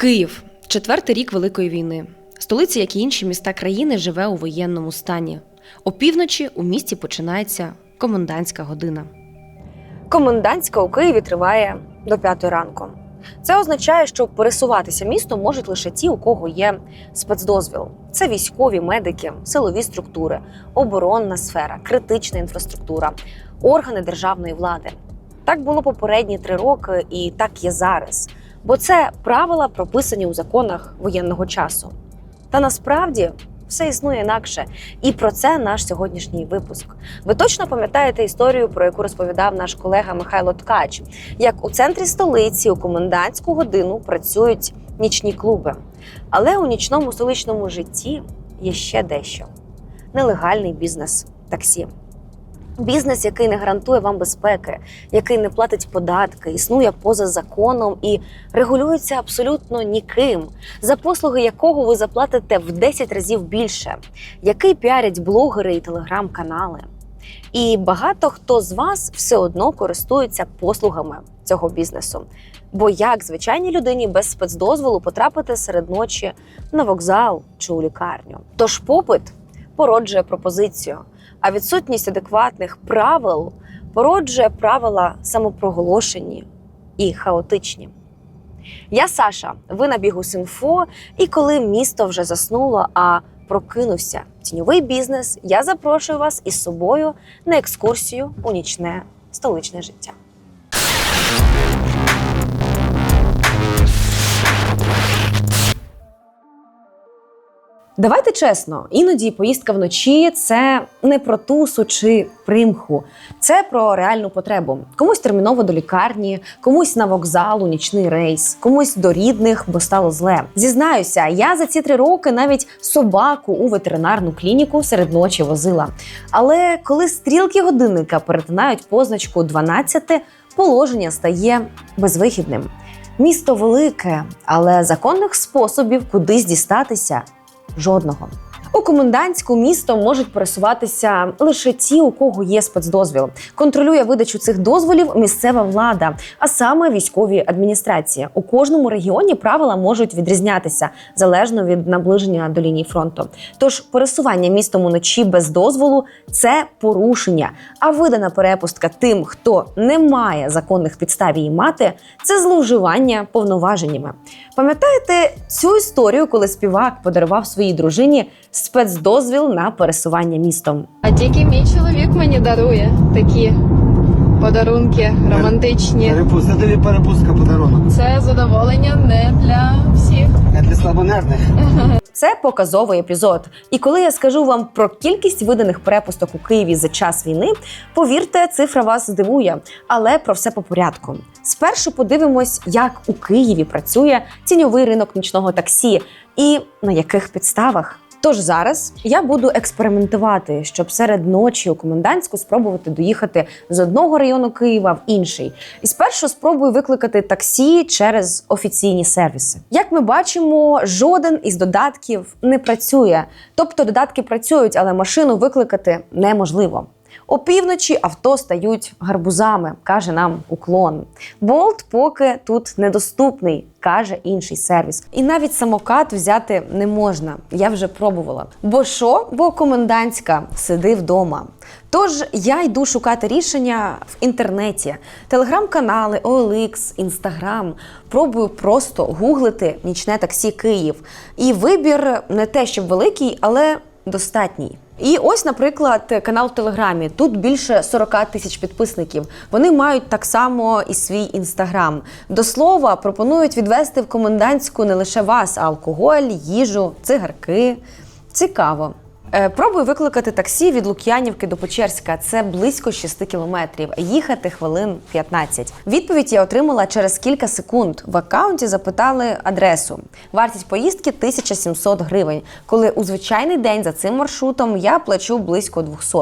Київ четвертий рік Великої війни. Столиця, як і інші міста країни, живе у воєнному стані. Опівночі у місті починається комендантська година. Комендантська у Києві триває до п'ятої ранку. Це означає, що пересуватися містом можуть лише ті, у кого є спецдозвіл. Це військові, медики, силові структури, оборонна сфера, критична інфраструктура, органи державної влади. Так було попередні три роки, і так є зараз. Бо це правила прописані у законах воєнного часу. Та насправді все існує інакше, і про це наш сьогоднішній випуск. Ви точно пам'ятаєте історію, про яку розповідав наш колега Михайло Ткач, як у центрі столиці у комендантську годину працюють нічні клуби. Але у нічному столичному житті є ще дещо: нелегальний бізнес таксі. Бізнес, який не гарантує вам безпеки, який не платить податки, існує поза законом і регулюється абсолютно ніким, за послуги якого ви заплатите в 10 разів більше, який піарять блогери і телеграм-канали. І багато хто з вас все одно користується послугами цього бізнесу. Бо як звичайній людині без спецдозволу потрапити серед ночі на вокзал чи у лікарню? Тож попит породжує пропозицію, а відсутність адекватних правил породжує правила самопроголошені і хаотичні. Я Саша, ви на бігу Синфо, і коли місто вже заснуло, а прокинувся тіньовий бізнес, я запрошую вас із собою на екскурсію у нічне столичне життя. Давайте чесно, іноді поїздка вночі це не про тусу чи примху, це про реальну потребу. Комусь терміново до лікарні, комусь на вокзал, у нічний рейс, комусь до рідних, бо стало зле. Зізнаюся, я за ці три роки навіть собаку у ветеринарну клініку серед ночі возила. Але коли стрілки годинника перетинають позначку 12, положення стає безвихідним. Місто велике, але законних способів кудись дістатися жодного. У комендантську місто можуть пересуватися лише ті, у кого є спецдозвіл. Контролює видачу цих дозволів місцева влада, а саме військові адміністрації. У кожному регіоні правила можуть відрізнятися залежно від наближення до лінії фронту. Тож пересування містом уночі без дозволу це порушення. А видана перепустка тим, хто не має законних підстав її мати, це зловживання повноваженнями. Пам'ятаєте цю історію, коли співак подарував своїй дружині спецдозвіл на пересування містом? А тільки мій чоловік мені дарує такі подарунки романтичні. Перепустка, тобі перепустка подарунок. Це задоволення не для всіх. Я для слабонервних. Це показовий епізод. І коли я скажу вам про кількість виданих перепусток у Києві за час війни, повірте, цифра вас здивує. Але про все по порядку. Спершу подивимось, як у Києві працює тіньовий ринок нічного таксі і на яких підставах. Тож зараз я буду експериментувати, щоб серед ночі у комендантську спробувати доїхати з одного району Києва в інший. І спершу спробую викликати таксі через офіційні сервіси. Як ми бачимо, жоден із додатків не працює. Тобто додатки працюють, але машину викликати неможливо. Опівночі авто стають гарбузами, каже нам уклон. Болт поки тут недоступний, каже інший сервіс. І навіть самокат взяти не можна. Я вже пробувала. Бо що? Бо комендантська сиди вдома. Тож я йду шукати рішення в інтернеті, телеграм-канали, OLX, Інстаграм. Пробую просто гуглити нічне таксі Київ. І вибір не те, щоб великий, але достатній. І ось, наприклад, канал в Телеграмі. Тут більше 40 тисяч підписників. Вони мають так само і свій інстаграм. До слова, пропонують відвести в комендантську не лише вас, а алкоголь, їжу, цигарки. Цікаво. Е, Пробую викликати таксі від Лук'янівки до Печерська. Це близько 6 кілометрів. Їхати хвилин 15. Відповідь я отримала через кілька секунд. В аккаунті запитали адресу. Вартість поїздки 1700 гривень. Коли у звичайний день за цим маршрутом я плачу близько 200.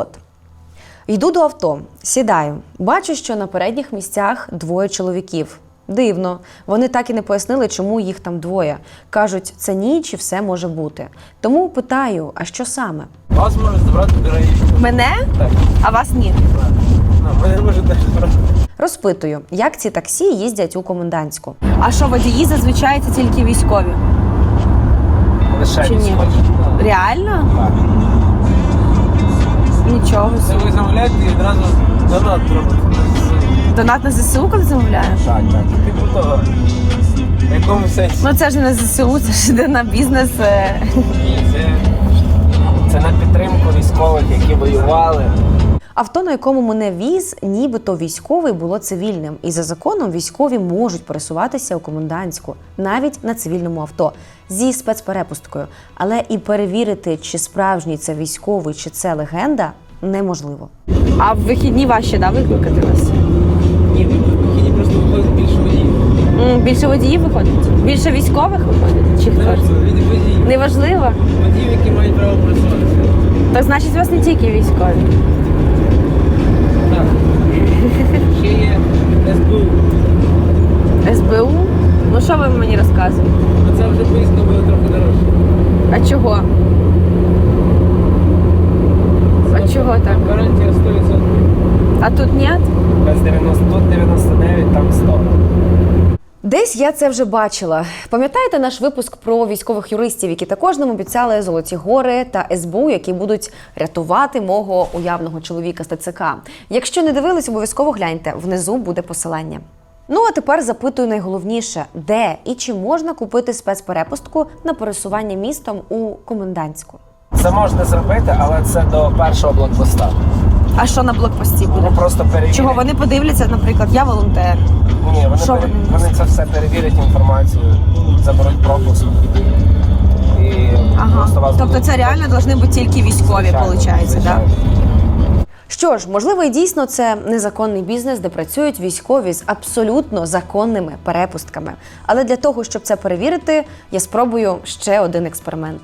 Йду до авто, сідаю. Бачу, що на передніх місцях двоє чоловіків. Дивно, вони так і не пояснили, чому їх там двоє. Кажуть, це ніч і все може бути. Тому питаю, а що саме? Вас можуть забрати раїчку. Мене? Так. А вас ні. страшно, мене може теж страшно. Розпитую, як ці таксі їздять у комендантську. А що водії зазвичай це тільки військові? Лише Чи ні? військові. Реально? Так. Нічого. Це собі. ви замовляєте і одразу донат робите. Донат на ЗСУ, коли замовляєш? Так, так. Типу того. В якому сенсі? Ну це ж не на ЗСУ, це ж йде на бізнес. е. Ні, це, це на підтримку військових, які воювали. Авто, на якому мене віз, нібито військовий було цивільним, і за законом військові можуть пересуватися у комендантську, навіть на цивільному авто зі спецперепусткою. Але і перевірити, чи справжній це військовий, чи це легенда, неможливо. А в вихідні важче, да, викликати вас? Більше водіїв виходить? Більше військових виходить? Чи хто? Неважливо. водіїв, які мають право працювати. Так значить, у вас не тільки військові. Так. Ще є СБУ. СБУ? Ну що ви мені розказуєте? Ну це вже поїздка буде трохи дорожче. А чого? А чого так? Гарантія 100%. А тут ні? Без 90, тут 99, там 100. Десь я це вже бачила. Пам'ятаєте наш випуск про військових юристів, які також нам обіцяли золоті гори та СБУ, які будуть рятувати мого уявного чоловіка з ТЦК. Якщо не дивились, обов'язково гляньте. Внизу буде посилання. Ну а тепер запитую найголовніше, де і чи можна купити спецперепустку на пересування містом у комендантську. Це можна зробити, але це до першого блокпоста. А що на блокпості буде? просто перевірять. Чого вони подивляться, наприклад, я волонтер. Ні, вони, Що пере- вони вони це все перевірять інформацію, заберуть пропуск. І просто вас Тобто будуть- це реально повинні бути тільки військові, Звичайно, виходить, так? звичайно. Що ж, можливо, і дійсно це незаконний бізнес, де працюють військові з абсолютно законними перепустками. Але для того, щоб це перевірити, я спробую ще один експеримент.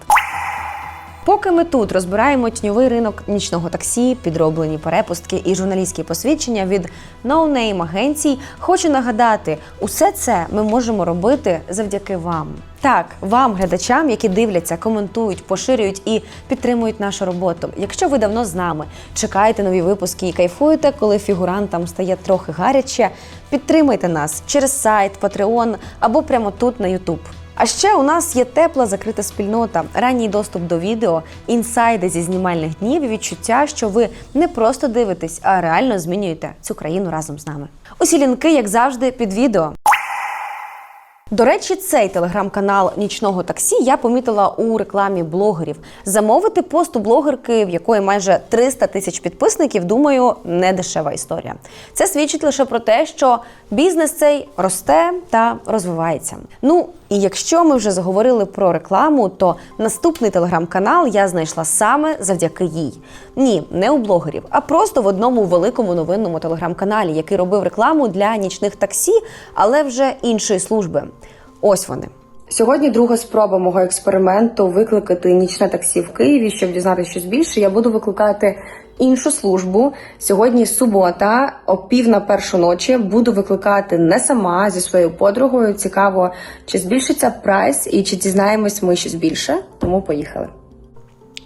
Поки ми тут розбираємо тіньовий ринок нічного таксі, підроблені перепустки і журналістські посвідчення від ноунейм агенцій, хочу нагадати, усе це ми можемо робити завдяки вам. Так, вам, глядачам, які дивляться, коментують, поширюють і підтримують нашу роботу. Якщо ви давно з нами чекаєте нові випуски і кайфуєте, коли фігурантам стає трохи гаряче, підтримайте нас через сайт, Patreon або прямо тут на YouTube. А ще у нас є тепла закрита спільнота, ранній доступ до відео, інсайди зі знімальних днів і відчуття, що ви не просто дивитесь, а реально змінюєте цю країну разом з нами. Усі лінки, як завжди, під відео. До речі, цей телеграм-канал нічного таксі я помітила у рекламі блогерів. Замовити пост у блогерки, в якої майже 300 тисяч підписників, думаю, не дешева історія. Це свідчить лише про те, що бізнес цей росте та розвивається. Ну і якщо ми вже заговорили про рекламу, то наступний телеграм-канал я знайшла саме завдяки їй. Ні, не у блогерів, а просто в одному великому новинному телеграм-каналі, який робив рекламу для нічних таксі, але вже іншої служби. Ось вони. Сьогодні друга спроба мого експерименту викликати нічне таксі в Києві, щоб дізнатися щось більше. Я буду викликати іншу службу. Сьогодні субота, о пів на першу ночі. Буду викликати не сама зі своєю подругою. Цікаво, чи збільшиться прайс і чи дізнаємось ми щось більше. Тому поїхали.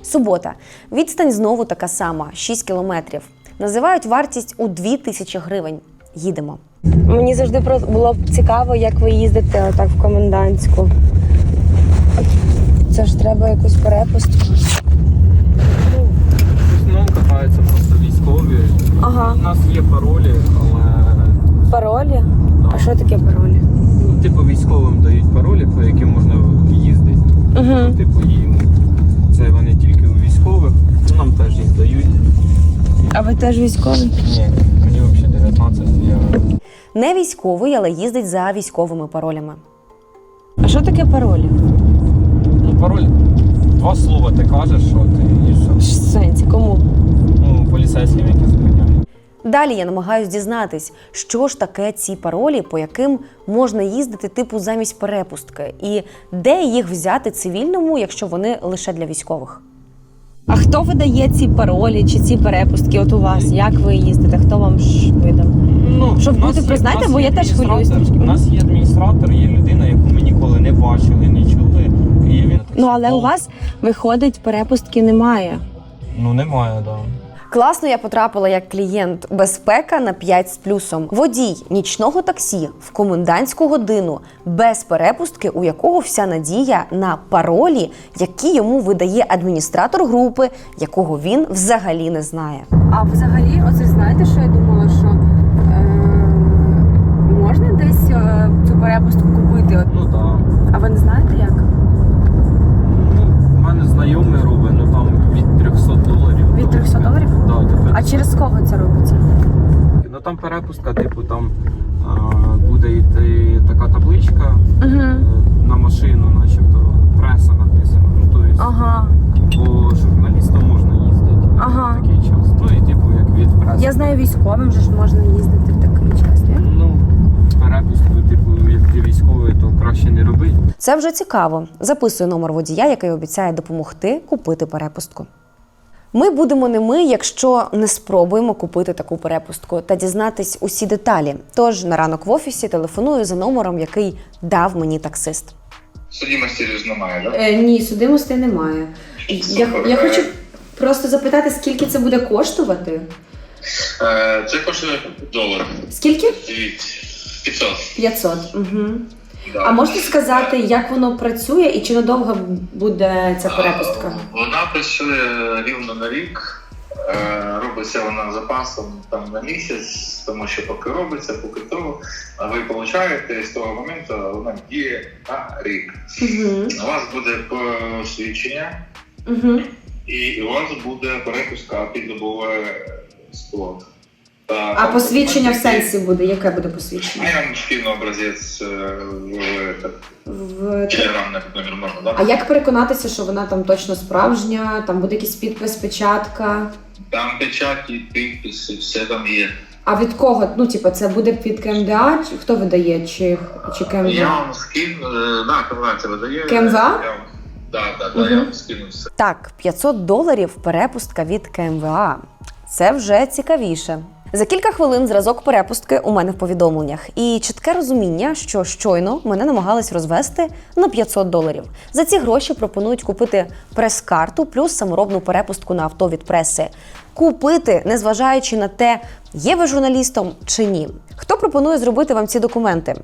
Субота. Відстань знову така сама 6 кілометрів. Називають вартість у 2 тисячі гривень. Їдемо. Мені завжди було б цікаво, як ви їздите отак в комендантську. Це ж треба якусь перепустку. Катаються просто військові. Ага. У нас є паролі, але Паролі? Да. А що таке паролі? ну, типу військовим дають паролі, по яким можна їздити. Угу. Типу їм. Це вони тільки у військових. Нам теж їх дають. А ви теж військовий? Ні, мені взагалі 19, я Не військовий, але їздить за військовими паролями. А що таке паролі? Ну, пароль. Два слова ти кажеш, що ти. В сенсі, кому? Ну, поліцейським, які зупиняють. Далі я намагаюсь дізнатись, що ж таке ці паролі, по яким можна їздити типу замість перепустки, і де їх взяти цивільному, якщо вони лише для військових. А хто видає ці паролі чи ці перепустки от у вас? Як ви їздите? Хто вам ж видав? Ну, Щоб бути, нас бо я теж хвилююсь У нас є адміністратор, є людина, яку ми ніколи не бачили, не чули. Він Ну але у вас виходить, перепустки немає. Ну немає, так. Да. Класно я потрапила як клієнт. Безпека на 5 з плюсом. Водій нічного таксі в комендантську годину без перепустки, у якого вся надія на паролі, які йому видає адміністратор групи, якого він взагалі не знає. А взагалі, оце знаєте, що я думала, що е, можна десь е, цю перепустку купити? От, Ну так. А ви не знаєте як? Ну, у мене знайомий робить, ну там від 300 доларів. Від 300 доларів? Так, до 500. А через кого це робиться? Ну там типу, там буде йти така табличка Угу. е, на машину, начебто, преса написано. Ну, то есть, Ага. по журналістам можна їздити Ага. в такий час. Ну і типу, як від преси. Я знаю, військовим же ж можна їздити в такий час, ні? Ну, перепустку, типу, як ти військовий, то краще не робити. Це вже цікаво. Записую номер водія, який обіцяє допомогти купити перепустку. Ми будемо не ми, якщо не спробуємо купити таку перепустку та дізнатись усі деталі. Тож на ранок в офісі телефоную за номером, який дав мені таксист. Судимості ж немає, так? Е, ні, судимостей немає. Я, я хочу просто запитати, скільки це буде коштувати? Е, це коштує долар. Скільки? Дивіться, 500. 500. Угу. А можете сказати, як воно працює і чи надовго буде ця перепустка? Вона працює рівно на рік. Е, Робиться вона запасом там на місяць, тому що поки робиться, поки то а ви получаєте з того моменту вона діє на рік. Угу. У вас буде посвідчення, Угу. і у вас буде перепустка під добове скло. А посвідчення в сенсі буде? Яке буде посвідчення? я вам скину образець е, в так, телеграм номер можна, да? А як переконатися, що вона там точно справжня? Там буде якийсь підпис, печатка? Там печаті, підписи, все там є. А від кого? Ну, типу, це буде під КМДА? Чи хто видає? Чи, чи Я КМДА? вам скину, е, да, це видає. КМВА? Я вам- Да, да, да, я вам скину все. Так, 500 доларів перепустка від КМВА. Це вже цікавіше. За кілька хвилин зразок перепустки у мене в повідомленнях і чітке розуміння, що щойно мене намагались розвести на 500 доларів. За ці гроші пропонують купити прес-карту плюс саморобну перепустку на авто від преси. Купити, незважаючи на те, є ви журналістом чи ні. Хто пропонує зробити вам ці документи?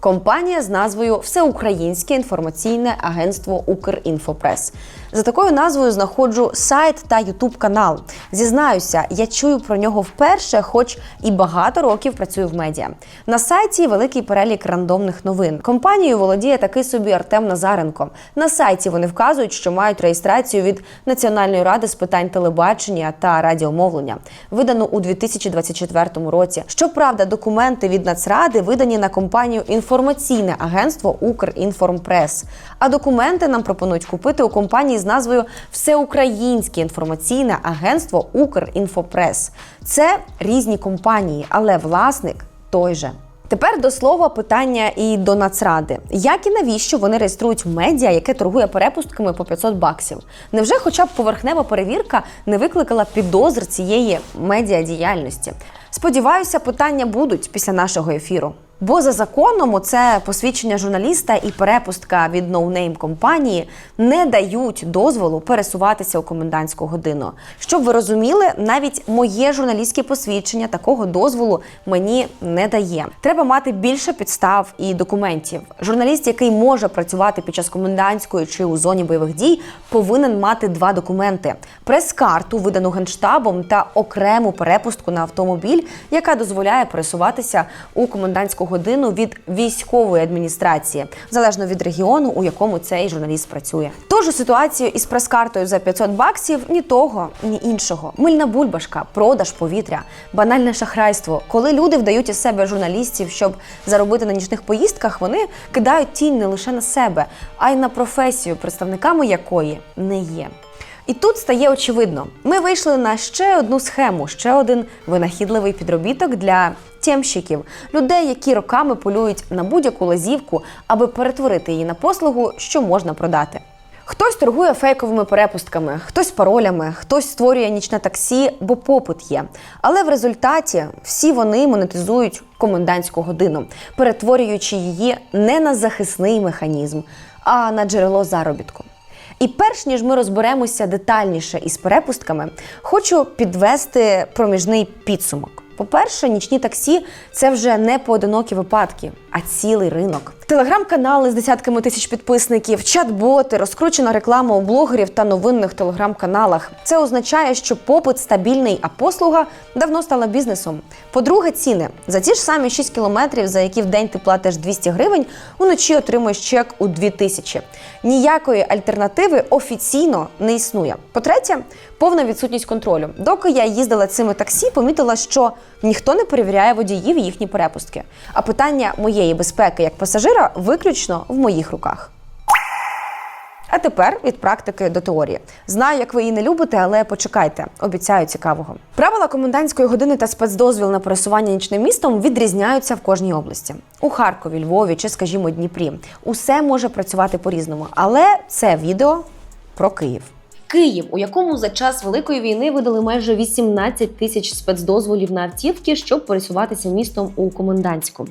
Компанія з назвою Всеукраїнське інформаційне агентство Укрінфопрес. За такою назвою знаходжу сайт та Ютуб канал. Зізнаюся, я чую про нього вперше, хоч і багато років працюю в медіа. На сайті великий перелік рандомних новин. Компанією володіє такий собі Артем Назаренко. На сайті вони вказують, що мають реєстрацію від Національної ради з питань телебачення та радіомовлення, видану у 2024 році. Щоправда, документи від Нацради видані на компанію інформаційне агентство Укрінформпрес. А документи нам пропонують купити у компанії з назвою Всеукраїнське інформаційне агентство Укрінфопрес. Це різні компанії, але власник той же. Тепер до слова питання і до Нацради. Як і навіщо вони реєструють медіа, яке торгує перепустками по 500 баксів? Невже хоча б поверхнева перевірка не викликала підозр цієї медіадіяльності? Сподіваюся, питання будуть після нашого ефіру. Бо за законом оце посвідчення журналіста і перепустка від ноунейм компанії не дають дозволу пересуватися у комендантську годину. Щоб ви розуміли, навіть моє журналістське посвідчення такого дозволу мені не дає. Треба мати більше підстав і документів. Журналіст, який може працювати під час комендантської чи у зоні бойових дій, повинен мати два документи: прес-карту, видану генштабом, та окрему перепустку на автомобіль, яка дозволяє пересуватися у комендантську годину від військової адміністрації, залежно від регіону, у якому цей журналіст працює. Тож у ситуацію із прес-картою за 500 баксів ні того, ні іншого. Мильна бульбашка, продаж повітря, банальне шахрайство. Коли люди вдають із себе журналістів, щоб заробити на нічних поїздках, вони кидають тінь не лише на себе, а й на професію, представниками якої не є. І тут стає очевидно, ми вийшли на ще одну схему, ще один винахідливий підробіток для тємщиків, людей, які роками полюють на будь-яку лазівку, аби перетворити її на послугу, що можна продати. Хтось торгує фейковими перепустками, хтось паролями, хтось створює нічне таксі, бо попит є. Але в результаті всі вони монетизують комендантську годину, перетворюючи її не на захисний механізм, а на джерело заробітку. І перш ніж ми розберемося детальніше із перепустками, хочу підвести проміжний підсумок. По-перше, нічні таксі це вже не поодинокі випадки, а цілий ринок. Телеграм-канали з десятками тисяч підписників, чат-боти, розкручена реклама у блогерів та новинних телеграм-каналах. Це означає, що попит стабільний, а послуга давно стала бізнесом. По-друге, ціни за ті ж самі 6 кілометрів, за які в день ти платиш 200 гривень, уночі отримуєш чек у 2000. Ніякої альтернативи офіційно не існує. По-третє, повна відсутність контролю. Доки я їздила цими таксі, помітила, що ніхто не перевіряє водіїв їхні перепустки. А питання моєї безпеки як пасажира виключно в моїх руках. А тепер від практики до теорії. Знаю, як ви її не любите, але почекайте, обіцяю цікавого. Правила комендантської години та спецдозвіл на пересування нічним містом відрізняються в кожній області. У Харкові, Львові чи, скажімо, Дніпрі. Усе може працювати по-різному, але це відео про Київ. Київ, у якому за час великої війни видали майже 18 тисяч спецдозволів на автівки, щоб пересуватися містом у комендантську.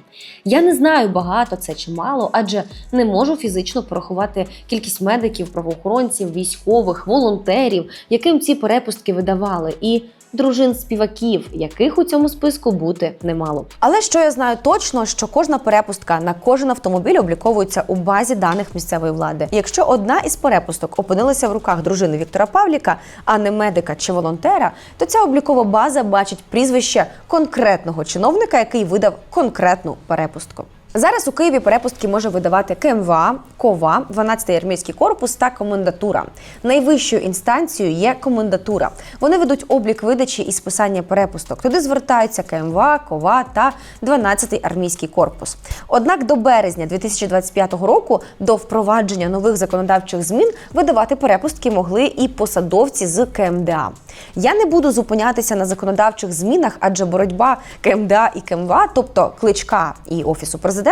Я не знаю, багато це чи мало, адже не можу фізично порахувати кількість медиків, правоохоронців, військових, волонтерів, яким ці перепустки видавали, і дружин співаків, яких у цьому списку бути немало. Але що я знаю точно, що кожна перепустка на кожен автомобіль обліковується у базі даних місцевої влади. І Якщо одна із перепусток опинилася в руках дружини Віктора Павліка, а не медика чи волонтера, то ця облікова база бачить прізвище конкретного чиновника, який видав конкретну перепустку. Зараз у Києві перепустки може видавати КМВА, КОВА, 12-й армійський корпус та комендатура. Найвищою інстанцією є комендатура. Вони ведуть облік видачі і списання перепусток. Туди звертаються КМВА, КОВА та 12-й армійський корпус. Однак до березня 2025 року, до впровадження нових законодавчих змін, видавати перепустки могли і посадовці з КМДА. Я не буду зупинятися на законодавчих змінах, адже боротьба КМДА і КМВА, тобто кличка і офісу президента,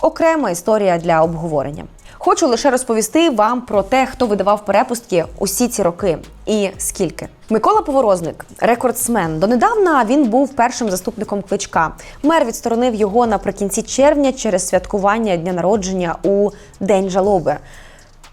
окрема історія для обговорення. Хочу лише розповісти вам про те, хто видавав перепустки усі ці роки і скільки. Микола Поворозник, рекордсмен. Донедавна він був першим заступником кличка. Мер відсторонив його наприкінці червня через святкування дня народження у День жалоби.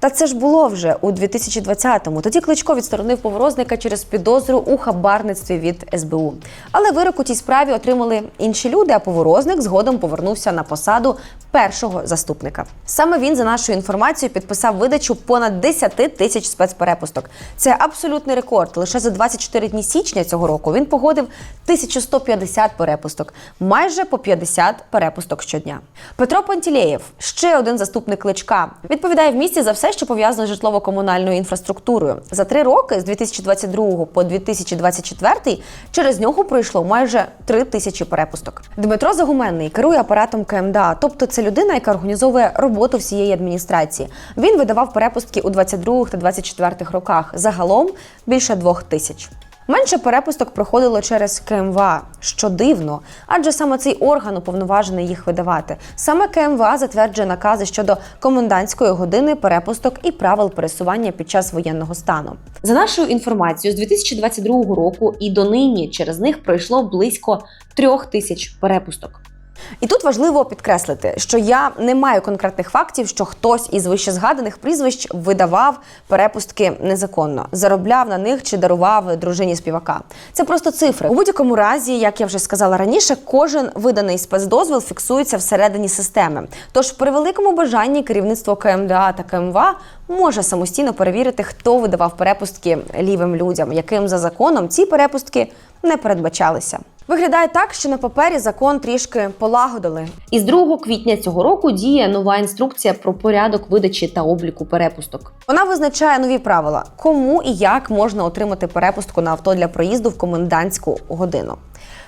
Та це ж було вже у 2020-му. Тоді Кличко відсторонив поворозника через підозру у хабарництві від СБУ. Але вирок у тій справі отримали інші люди, а поворозник згодом повернувся на посаду першого заступника. Саме він, за нашою інформацією, підписав видачу понад 10 тисяч спецперепусток. Це абсолютний рекорд. Лише за 24 дні січня цього року він погодив 1150 перепусток, майже по 50 перепусток щодня. Петро Пантілеєв, ще один заступник кличка, відповідає в місті за все, що пов'язано з житлово-комунальною інфраструктурою. За три роки з 2022 по 2024 через нього пройшло майже 3 тисячі перепусток. Дмитро Загуменний керує апаратом КМДА, тобто це людина, яка організовує роботу всієї адміністрації. Він видавав перепустки у 22 та 24 роках. Загалом більше двох тисяч. Менше перепусток проходило через КМВА, що дивно, адже саме цей орган уповноважений їх видавати. Саме КМВА затверджує накази щодо комендантської години перепусток і правил пересування під час воєнного стану. За нашою інформацією, з 2022 року і донині через них пройшло близько трьох тисяч перепусток. І тут важливо підкреслити, що я не маю конкретних фактів, що хтось із вищезгаданих прізвищ видавав перепустки незаконно, заробляв на них чи дарував дружині співака. Це просто цифри. У будь-якому разі, як я вже сказала раніше, кожен виданий спецдозвіл фіксується всередині системи. Тож, при великому бажанні керівництво КМДА та КМВА може самостійно перевірити, хто видавав перепустки лівим людям, яким за законом ці перепустки не передбачалися. Виглядає так, що на папері закон трішки полагодили. Із 2 квітня цього року діє нова інструкція про порядок видачі та обліку перепусток. Вона визначає нові правила, кому і як можна отримати перепустку на авто для проїзду в комендантську годину.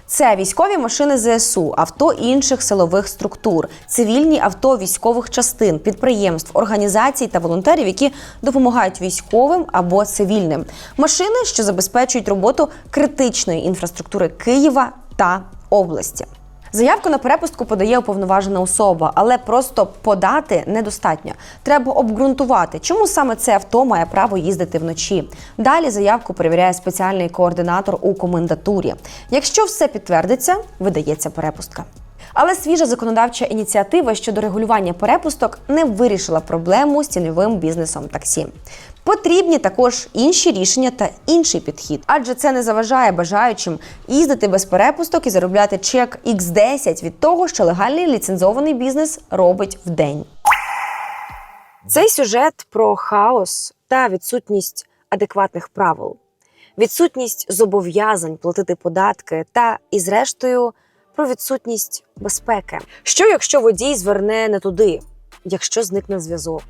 Це військові машини ЗСУ, авто інших силових структур, цивільні авто військових частин, підприємств, організацій та волонтерів, які допомагають військовим або цивільним. Машини, що забезпечують роботу критичної інфраструктури Києва та області. Заявку на перепустку подає уповноважена особа, але просто подати недостатньо. Треба обґрунтувати, чому саме це авто має право їздити вночі. Далі заявку перевіряє спеціальний координатор у комендатурі. Якщо все підтвердиться, видається перепустка. Але свіжа законодавча ініціатива щодо регулювання перепусток не вирішила проблему з тіньовим бізнесом таксі. Потрібні також інші рішення та інший підхід, адже це не заважає бажаючим їздити без перепусток і заробляти чек X10 від того, що легальний ліцензований бізнес робить в день. Цей сюжет про хаос та відсутність адекватних правил, відсутність зобов'язань платити податки та, і зрештою, про відсутність безпеки. Що якщо водій зверне не туди, якщо зникне зв'язок?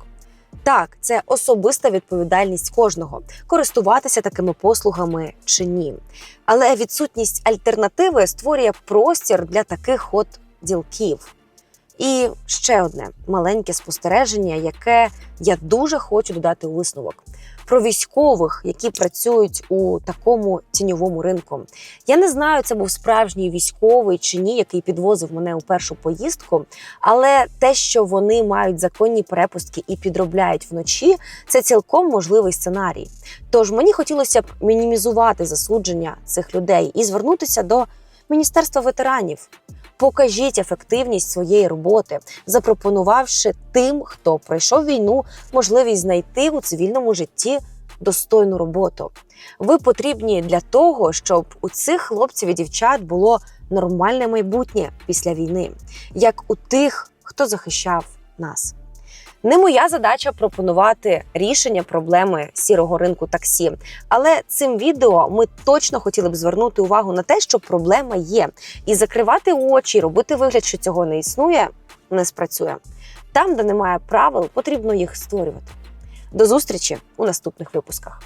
Так, це особиста відповідальність кожного користуватися такими послугами чи ні. Але відсутність альтернативи створює простір для таких от ділків. І ще одне маленьке спостереження, яке я дуже хочу додати у висновок про військових, які працюють у такому тіньовому ринку. Я не знаю, це був справжній військовий чи ні, який підвозив мене у першу поїздку. Але те, що вони мають законні перепустки і підробляють вночі, це цілком можливий сценарій. Тож мені хотілося б мінімізувати засудження цих людей і звернутися до міністерства ветеранів. Покажіть ефективність своєї роботи, запропонувавши тим, хто пройшов війну, можливість знайти у цивільному житті достойну роботу. Ви потрібні для того, щоб у цих хлопців і дівчат було нормальне майбутнє після війни, як у тих, хто захищав нас. Не моя задача пропонувати рішення проблеми сірого ринку таксі, але цим відео ми точно хотіли б звернути увагу на те, що проблема є, і закривати очі, робити вигляд, що цього не існує, не спрацює. Там, де немає правил, потрібно їх створювати. До зустрічі у наступних випусках.